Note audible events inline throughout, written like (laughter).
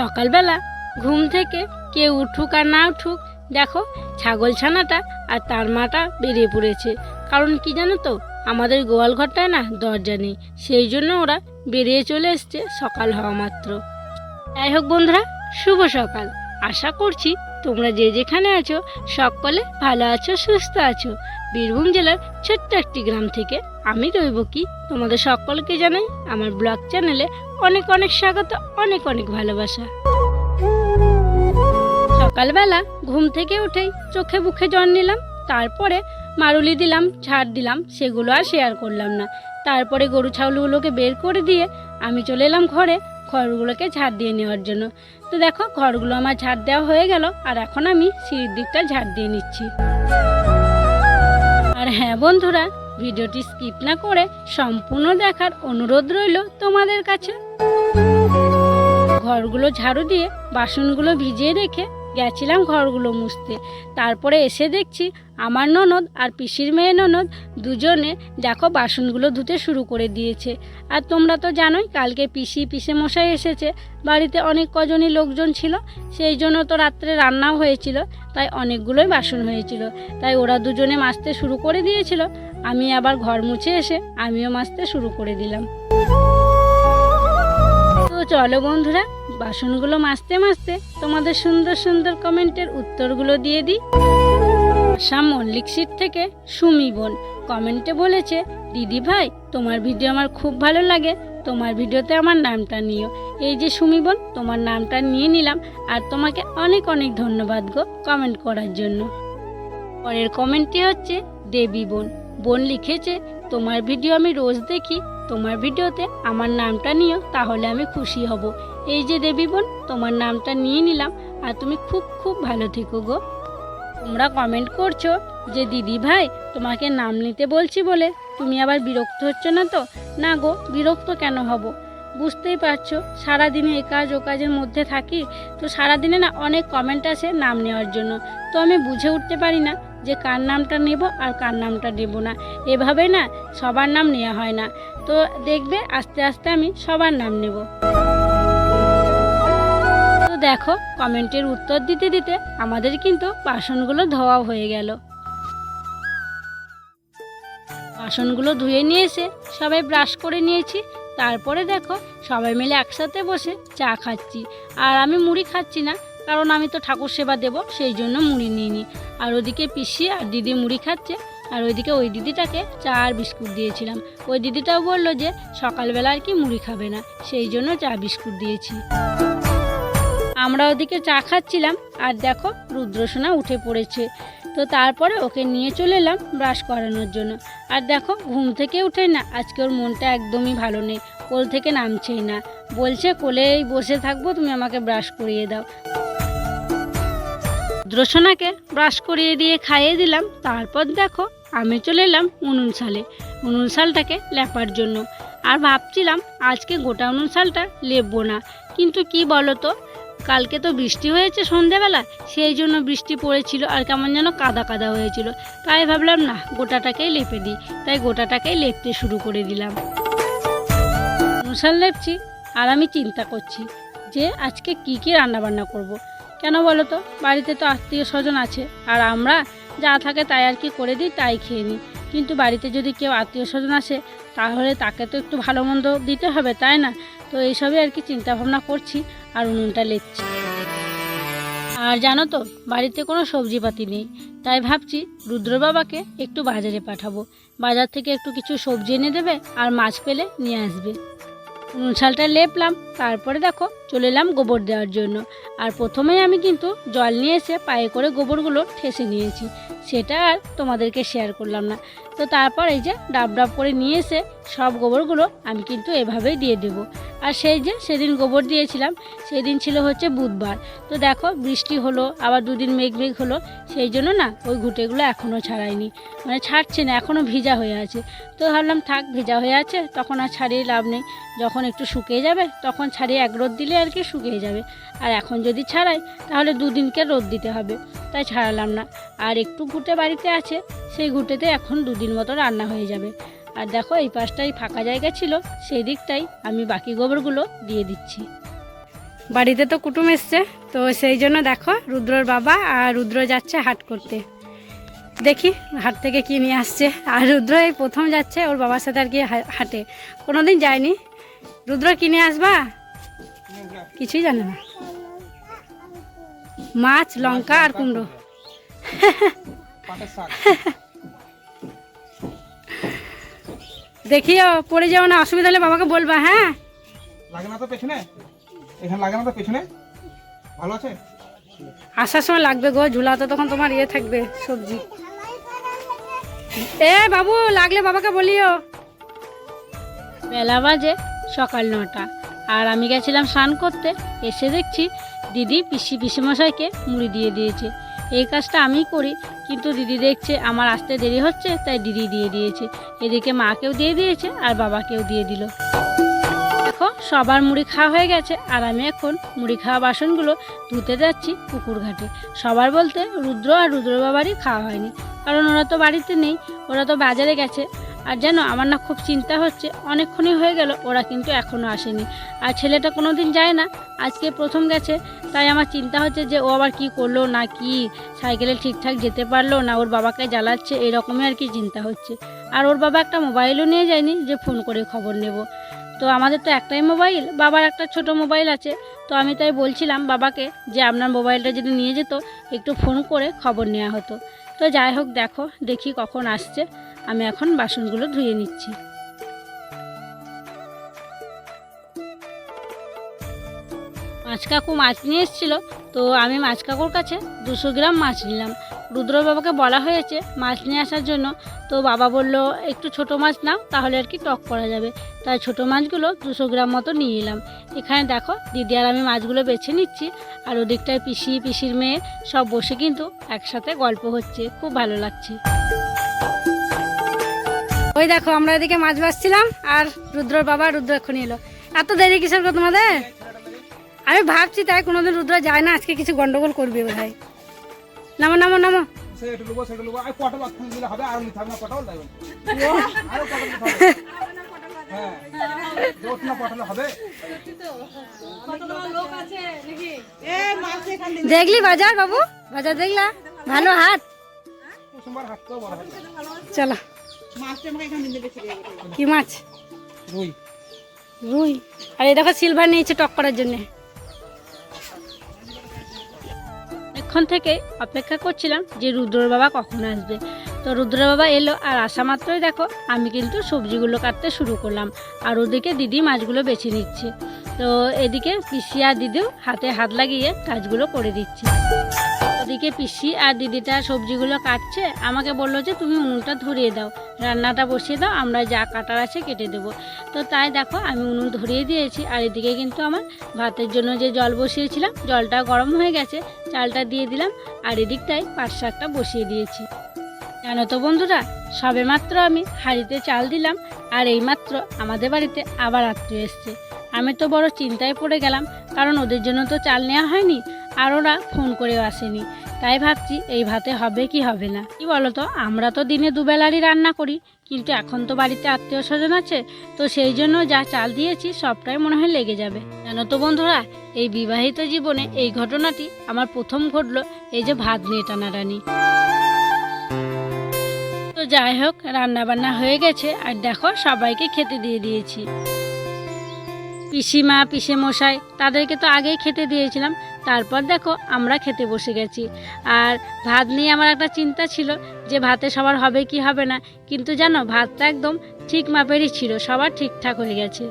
সকালবেলা ঘুম থেকে কে উঠুক আর না উঠুক, দেখো ছাগল ছানাটা আর তার মাটা বেরিয়ে পড়েছে। কারণ কি জানো তো, আমাদের গোয়াল ঘরটায় না দরজা নেই, সেই জন্য ওরা বেরিয়ে চলে এসছে সকাল হওয়া মাত্র। যাই হোক বন্ধুরা, শুভ সকাল। আশা করছি তোমরা যে যেখানে আছো, সকলে ভালো আছো, সুস্থ আছো। বীরভূম জেলার ছোট্ট একটি গ্রাম থেকে আমি রইব কি? তোমাদের সকলকে জানাই আমার ব্লগ চ্যানেলে অনেক অনেক স্বাগত, অনেক অনেক ভালোবাসা। সকালবেলা ঘুম থেকে উঠেই চোখে মুখে জল নিলাম, তারপরে মারুলি দিলাম, ঝাড় দিলাম, সেগুলো আর শেয়ার করলাম না। তারপরে গরু ছাগলগুলোকে বের করে দিয়ে আমি চলে এলাম ঘরে, ঘরগুলোকে ঝাড় দিয়ে নেওয়ার জন্য। তো দেখো, ঘরগুলো আমার ঝাড় দেওয়া হয়ে গেল, আর এখন আমি সিঁড়ির দিকটা ঝাড় দিয়ে নিচ্ছি। আর হ্যাঁ বন্ধুরা ভিডিওটি স্কিপ না করে সম্পূর্ণ দেখার অনুরোধ রইল তোমাদের কাছে। ঘরগুলো ঝাড়ু দিয়ে বাসনগুলো ভিজিয়ে রেখে গেছিলাম ঘরগুলো মুছতে। তারপরে এসে দেখছি আমার ননদ আর পিসির মেয়ে ননদ দুজনে দেখো বাসনগুলো ধুতে শুরু করে দিয়েছে। আর তোমরা তো জানোই কালকে পিসি, পিসে মশাই এসেছে। বাড়িতে অনেক কজনই লোকজন ছিল, সেই জন্য তো রাত্রে রান্নাও হয়েছিল, তাই অনেকগুলোই বাসন হয়েছিল। তাই ওরা দুজনে মাজতে শুরু করে দিয়েছিল। আমি আবার ঘর মুছে এসে আমিও মাজতে শুরু করে দিলাম। তো চলো বন্ধুরা বাসনগুলো মাজতে মাজতে তোমাদের সুন্দর সুন্দর কমেন্টের উত্তরগুলো দিয়ে দিই। আসাম মল্লিক সিট থেকে সুমি বোন কমেন্টে বলেছে, দিদি ভাই, তোমার ভিডিও আমার খুব ভালো লাগে। তোমার ভিডিওতে আমার নামটা নিও। এই যে সুমি বোন, তোমার নামটা নিয়ে নিলাম আর তোমাকে অনেক অনেক ধন্যবাদ গো কমেন্ট করার জন্য। পরের কমেন্টটি হচ্ছে, দেবী বোন। বোন লিখেছে, তোমার ভিডিও আমি রোজ দেখি তোমার ভিডিওতে আমার নামটা নিও, তাহলে আমি খুশি হব। এই যে দেবী বোন, তোমার নামটা নিয়ে নিলাম, আর তুমি খুব খুব ভালো থেকো গো। তোমরা কমেন্ট করছ যে, দিদি ভাই, তোমাকে নাম নিতে বলছি বলে তুমি আবার বিরক্ত হচ্ছ না তো? না গো, বিরক্ত কেন হব? বুঝতেই পারছ, সারাদিনে এ কাজ ও কাজের মধ্যে থাকি, তো সারাদিনে না অনেক কমেন্ট আসে নাম নেওয়ার জন্য। তো আমি বুঝে উঠতে পারি না। যে কার নামটা নেব আর কার নামটা নেব না। এভাবে না সবার নাম নেওয়া হয় না। তো দেখবে আস্তে আস্তে আমি সবার নাম নেব। তো দেখো, কমেন্টের উত্তর দিতে দিতে আমাদের কিন্তু বাসনগুলো ধোয়া হয়ে গেল। বাসনগুলো ধুয়ে নিয়ে এসে সবাই ব্রাশ করে নিয়েছি। তারপরে দেখো, সবাই মিলে একসাথে বসে চা খাচ্ছি। আর আমি মুড়ি খাচ্ছি না, কারণ আমি তো ঠাকুর সেবা দেব, সেই জন্য মুড়ি নিইনি। আর ওদিকে পিসি আর দিদি মুড়ি খাচ্ছে। আর ওইদিকে ওই দিদিটাকে চা আর বিস্কুট দিয়েছিলাম। ওই দিদিটাও বলল যে সকালবেলা আর কি মুড়ি খাবে না, সেই জন্য চা বিস্কুট দিয়েছি। আমরা ওদিকে চা খাচ্ছিলাম, আর দেখো রুদ্রসোনা উঠে পড়েছে। তো তারপরে ওকে নিয়ে চলে এলাম ব্রাশ করানোর জন্য। আর দেখো ঘুম থেকে উঠে না, আজকে ওর মনটা একদমই ভালো নেই, কোল থেকে নামছেই না। বলছে কোলেই বসে থাকব, তুমি আমাকে ব্রাশ করিয়ে দাও। রুদ্রসোনাকে ব্রাশ করিয়ে দিয়ে খাইয়ে দিলাম। তারপর দেখো, আমি চলে এলাম উনুন শালে। উনুন শালটাকে লেপার জন্য। আর ভাবছিলাম, আজকে গোটা উনুন শালটা লেপবো না। কিন্তু কি বলো তো কালকে তো বৃষ্টি হয়েছে সন্ধেবেলা সেই জন্য বৃষ্টি পড়েছিল আর কেমন যেন কাদা কাদা হয়েছিল। তাই ভাবলাম, না, গোটাটাকেই লেপে দিই। তাই গোটাটাকেই লেপতে শুরু করে দিলাম। মশাল লেপছি আর আমি চিন্তা করছি যে আজকে কি কি রান্না বান্না করব। কেন বলো তো? বাড়িতে তো আত্মীয় স্বজন আছে। আর আমরা যা থাকে তাই আর কি করে দিই, তাই খেয়ে নিই। কিন্তু বাড়িতে যদি কেউ আত্মীয় স্বজন আসে, তাহলে তাকে তো একটু ভালো মন্দ দিতে হবে, তাই না? তো এইসবই আর কি চিন্তা ভাবনা করছি আর উনুনটা লেপছি আর জানো তো, বাড়িতে কোনো সবজিপাতি নেই। তাই ভাবছি রুদ্র বাবাকে একটু বাজারে পাঠাবো। বাজার থেকে একটু কিছু সবজি এনে দেবে আর মাছ পেলে নিয়ে আসবে। শালটা লেপলাম, তারপরে দেখো চলে এলাম গোবর দেওয়ার জন্য। আর প্রথমেই আমি কিন্তু জল নিয়ে এসে পায়ে করে গোবরগুলো ঠেসে নিয়েছি। সেটা আর তোমাদেরকে শেয়ার করলাম না। তো তারপর এই যে ডাব ডাব করে নিয়ে এসে সব গোবরগুলো আমি কিন্তু এভাবেই দিয়ে দেবো। আর সেই যে সেদিন গোবর দিয়েছিলাম সেই দিন ছিল হচ্ছে বুধবার। তো দেখো, বৃষ্টি হলো, আবার দুদিন মেঘ মেঘ হলো, সেই জন্য না ওই ঘুঁটেগুলো এখনও ছাড়াইনি মানে ছাড়ছে না এখনও ভিজা হয়ে আছে। তো ভাবলাম, থাক, ভেজা হয়ে আছে, তখন আর ছাড়িয়ে লাভ নেই। যখন একটু শুকিয়ে যাবে, তখন ছাড়িয়ে এক রোদ দিলে আর কি শুকিয়ে যাবে। আর এখন যদি ছাড়াই, তাহলে দুদিনকে রোদ দিতে হবে। তাই ছাড়ালাম না। আর একটু ঘুঁটে বাড়িতে আছে, সেই ঘুঁটেতে এখন দুদিন মতো রান্না হয়ে যাবে। আর দেখো এই পাশটাই ফাঁকা জায়গা ছিল সেই দিকটাই আমি বাকি গোবরগুলো দিয়ে দিচ্ছি। বাড়িতে তো কুটুম এসছে তো সেই জন্য দেখো রুদ্রর বাবা আর রুদ্র যাচ্ছে হাট করতে। দেখি হাট থেকে কি নিয়ে আসছে। আর রুদ্র এই প্রথম যাচ্ছে ওর বাবার সাথে আর কি হাটে। কোনোদিন যায়নি। রুদ্র কিনে আসবা? কিছুই জানে না। মাছ লঙ্কা আর কুমড়ো। (laughs) দেখিও পড়ে যাও না অসুবিধা হলে বাবাকে বলবা হ্যাঁ? লাগে না তো পেছনে? এখানে লাগে না তো পেছনে? ভালো আছে? আসার সময় লাগবে গো ঝুলা তো তখন তোমার ইয়ে থাকবে সবজি। এ বাবু লাগলে বাবাকে বলিও। বেলা বাজে সকাল নটা আর আমি গেছিলাম স্নান করতে এসে দেখছি দিদি পিসি পিসিমশাইকে মুড়ি দিয়ে দিয়েছে। এই কাজটা আমি করি, কিন্তু দিদি দেখছে আমার আসতে দেরি হচ্ছে, তাই দিদি দিয়ে দিয়েছে। এদিকে মাকেও দিয়ে দিয়েছে আর বাবাকেও দিয়ে দিল। দেখো, সবার মুড়ি খাওয়া হয়ে গেছে, আর আমি এখন মুড়ি খাওয়া বাসনগুলো ধুতে যাচ্ছি পুকুর ঘাটে সবার বলতে রুদ্র আর রুদ্র বাবারই খাওয়া হয়নি, কারণ ওরা তো বাড়িতে নেই, ওরা তো বাজারে গেছে। আর যেন আমার না খুব চিন্তা হচ্ছে, অনেকক্ষণই হয়ে গেল, ওরা কিন্তু এখনও আসেনি। আর ছেলেটা কোনো দিন যায় না, আজকে প্রথম গেছে, তাই আমার চিন্তা হচ্ছে যে ও আবার কি করল, না কি, সাইকেলে ঠিকঠাক যেতে পারল, না ওর বাবাকে জ্বালাচ্ছে, এরকমই আর কি চিন্তা হচ্ছে। আর ওর বাবা একটা মোবাইলও নিয়ে যায়নি, যে ফোন করে খবর নেব। তো আমাদের তো একটাই মোবাইল, বাবার একটা ছোট মোবাইল আছে, তো আমি তাই বলছিলাম বাবাকে যে আপনার মোবাইলটা যদি নিয়ে যেত, একটু ফোন করে খবর নেওয়া হতো। তো যাই হোক, দেখো, দেখি কখন আসছে। আমি এখন বাসনগুলো ধুয়ে নিচ্ছি। মাছ কাকু মাছ নিয়ে এসেছিল, তো আমি মাছ কাকুর কাছে দুশো গ্রাম মাছ নিলাম। রুদ্র বাবাকে বলা হয়েছে মাছ নিয়ে আসার জন্য, তো বাবা বলল, একটু ছোট মাছ নাও, তাহলে আর কি টক করা যাবে। তাই ছোট মাছগুলো দুশো গ্রাম মতো নিয়ে এলাম। এখানে দেখো, দিদি আর আমি মাছগুলো বেছে নিচ্ছি, আর ওদিকটায় পিসি, পিসির মেয়ে সব বসে কিন্তু একসাথে গল্প হচ্ছে। খুব ভালো লাগছে। ওই দেখো, আমরা এদিকে মাছ বাসছিলাম আর রুদ্রর বাবা রুদ্র এখন এলো। এত দেরি কিসের গো তোমাদের? আমি ভাবছি তাই কোনোদিন রুদ্র যায় না, আজকে কিছু গন্ডগোল করবে বোধহয়। নামো নামো নামো। সে একটু নেব সেটা নেব আর পটল এখন দিলে হবে আর নিতে হবে না পটল তাই বলছি। আরও পটল নিতে হবে হ্যাঁ রোজ না পটল হবে দেখলি বাজার বাবু? বাজার দেখলা? ভালো হাট। চলো। কি মাছ? রুই। রুই। আর এই দেখো সিলভার নিয়েছে টক করার জন্য। এক্ষণ থেকে অপেক্ষা করছিলাম যে রুদ্রর বাবা কখন আসবে। তো রুদ্র বাবা এলো আর আসা মাত্রই দেখো আমি কিন্তু সবজিগুলো কাটতে শুরু করলাম। আর ওদিকে দিদি মাছগুলো বেছে নিচ্ছে। তো এদিকে পিসি আর দিদিও হাতে হাত লাগিয়ে কাজগুলো করে দিচ্ছে। ওদিকে পিসি আর দিদিটা সবজিগুলো কাটছে, আমাকে বলল যে তুমি উনুনটা ধরিয়ে দাও, রান্নাটা বসিয়ে দাও, আমরা যা কাটার আছে কেটে দেবো। তো তাই দেখো, আমি উনুন ধরিয়ে দিয়েছি, আর এদিকে কিন্তু আমার ভাতের জন্য যে জল বসিয়েছিলাম জলটা গরম হয়ে গেছে, চালটা দিয়ে দিলাম, আর এদিকটায় পাট শাকটা বসিয়ে দিয়েছি। জানো তো বন্ধুরা সবে মাত্র আমি হাঁড়িতে চাল দিলাম, আর এইমাত্র আমাদের বাড়িতে আবার আত্মীয় এসছে। আমি তো বড় চিন্তায় পড়ে গেলাম, কারণ ওদের জন্য তো চাল নেওয়া হয়নি আর ওরা ফোন করেও আসেনি। তাই ভাবছি, এই ভাতে হবে কি হবে না? কি বলতো, আমরা তো দিনে দুবেলারই রান্না করি, কিন্তু এখন তো বাড়িতে আত্মীয় স্বজন আছে, তো সেই জন্য যা চাল দিয়েছি, সবটাই মনে হয় লেগে যাবে। জানো তো বন্ধুরা, এই বিবাহিত জীবনে এই ঘটনাটি আমার প্রথম ঘটলো, এই যে ভাত নিয়ে টানাটানি। তো যাই হোক রান্না বান্না হয়ে গেছে, আর দেখো, সবাইকে খেতে দিয়ে দিয়েছি। পিসিমা পিসে মশাই তাদেরকে তো আগেই খেতে দিয়েছিলাম তারপর দেখো, আমরা খেতে বসে গেছি। আর ভাত নিয়ে আমার একটা চিন্তা ছিল যে ভাতে সবার হবে কি হবে না, কিন্তু জানো, ভাতটা একদম ঠিক মাপেরই ছিল, সবার ঠিকঠাক হয়ে গেছে।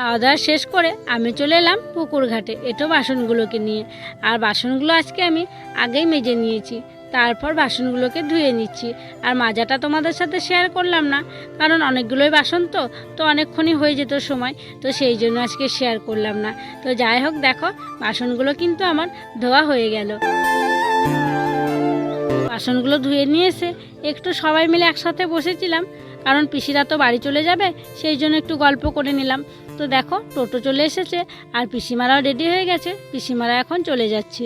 খাওয়া দাওয়া শেষ করে আমি চলে এলাম পুকুর ঘাটে এটো বাসনগুলোকে নিয়ে। আর বাসনগুলো আজকে আমি আগেই মেজে নিয়েছি। তারপর বাসনগুলোকে ধুয়ে নিচ্ছি। আর মাজাটা তোমাদের সাথে শেয়ার করলাম না, কারণ অনেকগুলোই বাসন তো তো অনেকক্ষণই হয়ে যেত সময়, তো সেই জন্য আজকে শেয়ার করলাম না। তো যাই হোক, দেখো, বাসনগুলো কিন্তু আমার ধোয়া হয়ে গেল। বাসনগুলো ধুয়ে নিয়ে এসে একটু সবাই মিলে একসাথে বসেছিলাম, কারণ পিসিরা তো বাড়ি চলে যাবে, সেই জন্য একটু গল্প করে নিলাম। তো দেখো, টোটো চলে এসেছে আর পিসিমারাও রেডি হয়ে গেছে। পিসিমারা এখন চলে যাচ্ছে।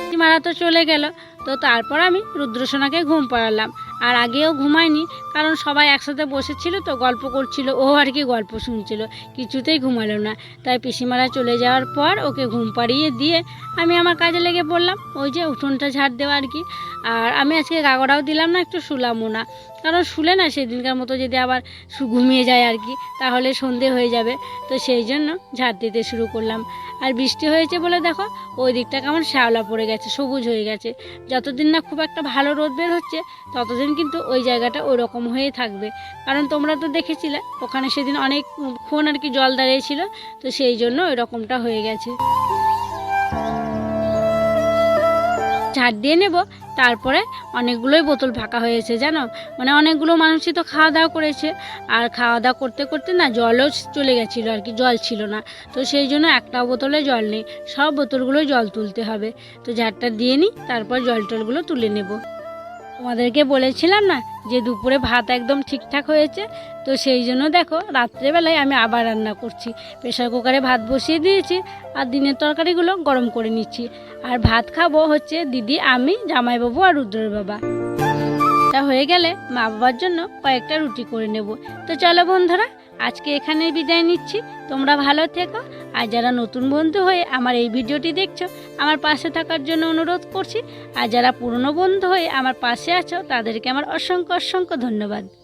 পিসিমারা তো চলে গেল। তো তারপর আমি রুদ্রসোনাকে ঘুম পাড়ালাম। আর আগেও ঘুমায়নি, কারণ সবাই একসাথে বসেছিল তো গল্প করছিল, ও আর কি গল্প শুনছিল, কিছুতেই ঘুমালো না। তাই পিসিমারা চলে যাওয়ার পর ওকে ঘুম পাড়িয়ে দিয়ে আমি আমার কাজে লেগে পড়লাম। ওই যে উঠোনটা ঝাড় দেওয়া আর কি। আর আমি আজকে গাগড়াও দিলাম না, একটু শুলামও না। কারণ শুলে না সেদিনকার মতো যদি আবার ঘুমিয়ে যায় আর কি, তাহলে সন্ধে হয়ে যাবে। তো সেই জন্য ঝাড় দিতে শুরু করলাম। আর বৃষ্টি হয়েছে বলে দেখো, ওই দিকটা কেমন শ্যাওলা পড়ে গেছে, সবুজ হয়ে গেছে। যতদিন না খুব একটা ভালো রোদ বের হচ্ছে, ততদিন কিন্তু ওই জায়গাটা ওই রকম হয়ে থাকবে। কারণ তোমরা তো দেখেছিলে, ওখানে সেদিন অনেক অনেকক্ষণ আর কি জল দাঁড়িয়েছিল, তো সেই জন্য ওই রকমটা হয়ে গেছে। ঝাড় দিয়ে নেব তারপরে অনেকগুলোই বোতল ফাঁকা হয়েছে, জানো? মানে অনেকগুলো মানুষই তো খাওয়া দাওয়া করেছে। আর খাওয়া দাওয়া করতে করতে না জলও চলে গেছিল আর কি, জল ছিল না। তো সেই জন্য একটা বোতলে জল নেই। সব বোতলগুলোই জল তুলতে হবে। তো ঝাড়টা দিয়ে নিই, তারপর জল টলগুলো তুলে নেব। তোমাদেরকে বলেছিলাম না যে দুপুরে ভাত একদম ঠিকঠাক হয়েছে? তো সেই জন্য দেখো, রাত্রেবেলায় আমি আবার রান্না করছি। প্রেশার কুকারে ভাত বসিয়ে দিয়েছি আর দিনের তরকারিগুলো গরম করে নিচ্ছি। আর ভাত খাব হচ্ছে দিদি, আমি, জামাইবাবু আর রুদ্রের বাবা। তা হয়ে গেলে মা বাবার জন্য কয়েকটা রুটি করে নেব। তো চলো বন্ধুরা আজকে এখানে বিদায় নিচ্ছি। তোমরা ভালো থেকো। আর যারা নতুন বন্ধু হয়ে আমার এই ভিডিওটি দেখছ, আমার পাশে থাকার জন্য অনুরোধ করছি। আর যারা পুরনো বন্ধু হয়ে আমার পাশে আছো, তাদেরকে আমার অসংখ্য অসংখ্য ধন্যবাদ।